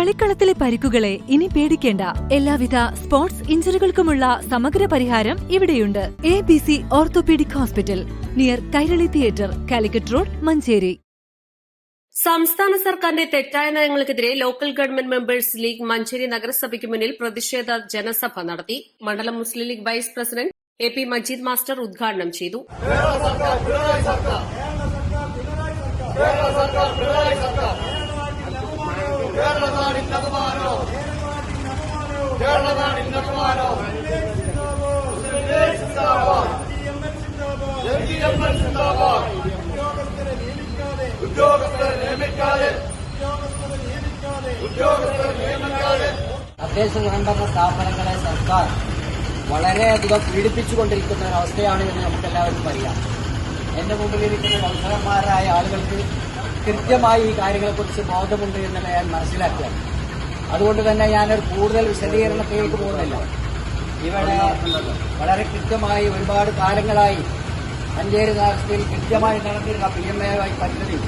കളിക്കളത്തിലെ പരിക്കുകളെ ഇനി പേടിക്കേണ്ട. എല്ലാവിധ സ്പോർട്സ് ഇഞ്ചുറികൾക്കുമുള്ള സമഗ്ര പരിഹാരം ഇവിടെയുണ്ട്. A B C orthopaedic hospital near Kairali theatre Calicut road Manjeri. സംസ്ഥാന സർക്കാരിന്റെ തെറ്റായ നയങ്ങൾക്കെതിരെ local government members league Manjeri നഗരസഭയ്ക്ക് മുന്നിൽ പ്രതിഷേധ ജനസഭ നടത്തി. മണ്ഡലം Muslim League vice president A P Majeed master ഉദ്ഘാടനം ചെയ്തു. തദ്ദേശ സ്വയംഭരണ സ്ഥാപനങ്ങളെ സർക്കാർ വളരെയധികം പീഡിപ്പിച്ചുകൊണ്ടിരിക്കുന്ന ഒരവസ്ഥയാണ് എന്ന് നമുക്കെല്ലാവർക്കും അറിയാം. എന്റെ മുമ്പിലിരിക്കുന്ന കൗൺസിലർമാരായ ആളുകൾക്ക് കൃത്യമായി ഈ കാര്യങ്ങളെക്കുറിച്ച് ബോധമുണ്ട് എന്നുള്ള ഞാൻ മനസ്സിലാക്കുക. അതുകൊണ്ട് തന്നെ ഞാനൊരു കൂടുതൽ വിശദീകരണത്തിലേക്ക് പോകുന്നില്ല. ഇവിടെ വളരെ കൃത്യമായി ഒരുപാട് കാലങ്ങളായി മഞ്ചേരി നഗരത്തിൽ കൃത്യമായി നടന്നിരുന്ന പി എം എ പദ്ധതി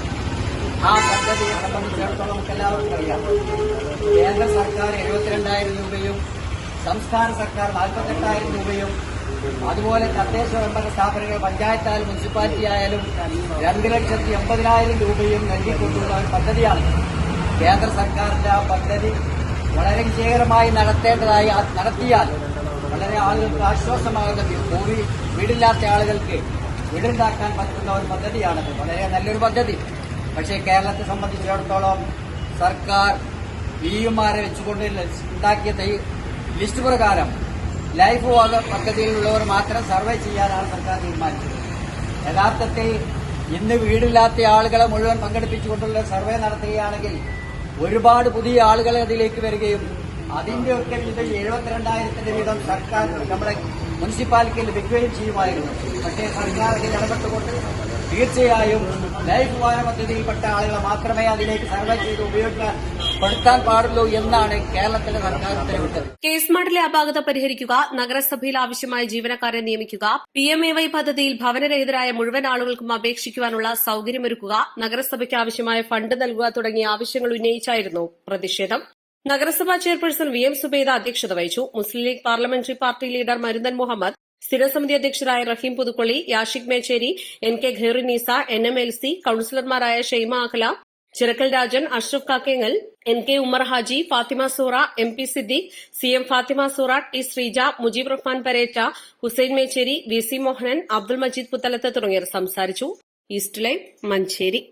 ആ പദ്ധതിയെ സംബന്ധിച്ചിടത്തോളം നമുക്ക് എല്ലാവർക്കും അറിയാം. കേന്ദ്ര സർക്കാർ എഴുപത്തിരണ്ടായിരം രൂപയും സംസ്ഥാന സർക്കാർ നാൽപ്പത്തെട്ടായിരം രൂപയും അതുപോലെ തദ്ദേശ സ്വയംഭരണ സ്ഥാപനങ്ങൾ പഞ്ചായത്തായാലും മുനിസിപ്പാലിറ്റി ആയാലും രണ്ട് ലക്ഷത്തി എൺപതിനായിരം രൂപയും നൽകിക്കൊണ്ടുള്ള ഒരു പദ്ധതിയാണ്. കേന്ദ്ര സർക്കാരിന്റെ ആ പദ്ധതി വളരെ വിജയകരമായി നടത്തേണ്ടതായി നടത്തിയാൽ വളരെ ആളുകൾക്ക് ആശ്വാസമാകുന്ന ഭൂമി വീടില്ലാത്ത ആളുകൾക്ക് വീടുണ്ടാക്കാൻ പറ്റുന്ന ഒരു പദ്ധതിയാണത്. വളരെ നല്ലൊരു പദ്ധതി. പക്ഷേ കേരളത്തെ സംബന്ധിച്ചിടത്തോളം സർക്കാർ വിയുമാരെ വെച്ചുകൊണ്ട് ഉണ്ടാക്കിയ ലിസ്റ്റ് പ്രകാരം ലൈഫ് പദ്ധതിയിലുള്ളവർ മാത്രം സർവേ ചെയ്യാനാണ് സർക്കാർ തീരുമാനിച്ചത്. യഥാർത്ഥത്തിൽ ഇന്ന് വീടില്ലാത്ത ആളുകളെ മുഴുവൻ പങ്കെടുപ്പിച്ചുകൊണ്ടുള്ള സർവേ നടത്തുകയാണെങ്കിൽ ഒരുപാട് പുതിയ ആളുകൾ അതിലേക്ക് വരികയും അതിന്റെ ഒക്കെ വീതം എഴുപത്തിരണ്ടായിരത്തിന്റെ വീതം സർക്കാർ നമ്മുടെ മുനിസിപ്പാലിറ്റിയിൽ ലഭിക്കുകയും ചെയ്യുമായിരുന്നു. പക്ഷേ സർക്കാർ ഇടപെട്ടുകൊണ്ട് തീർച്ചയായും ലൈഫ് ഭവന പദ്ധതിയിൽപ്പെട്ട ആളുകളെ മാത്രമേ അതിലേക്ക് സർവേ ചെയ്ത് ഉപയോഗിക്കാൻ പാടുള്ളൂ എന്നാണ് കേരളത്തിലെ സർക്കാർ ഉത്തരവിട്ടത്. കേസ് മാർട്ടിലെ അപാകത പരിഹരിക്കുക നഗരസഭയിൽ ആവശ്യമായ ജീവനക്കാരെ നിയമിക്കുക പി എം എ വൈ പദ്ധതിയിൽ ഭവനരഹിതരായ മുഴുവൻ ആളുകൾക്കും അപേക്ഷിക്കുവാനുള്ള സൌകര്യമൊരുക്കുക നഗരസഭയ്ക്ക് ആവശ്യമായ ഫണ്ട് നൽകുക തുടങ്ങിയ ആവശ്യങ്ങൾ ഉന്നയിച്ചായിരുന്നു പ്രതിഷേധം. നഗരസഭാ ചെയർപേഴ്സൺ വി എം സുബൈദ അധ്യക്ഷത വഹിച്ചു. Muslim League parliamentary party leader Marunnan Muhammad സ്ഥിരസമിതി അധ്യക്ഷരായ Raheem Puthukkolli Yashik Mecheri N K Khairunnisa N M L C കൌൺസിലർമാരായ Shaima Akhala Chirakkal Rajan Ashraf Kakkengal N K Umar Haji Fathima Soora M P Siddique C M Fathima Soora T Sreeja Mujeeb Rahman Paretta Hussain Mecheri V C Mohanan Abdul Majeed Puthalath തുടങ്ങിയവർ സംസാരിച്ചു. East live Manjeri.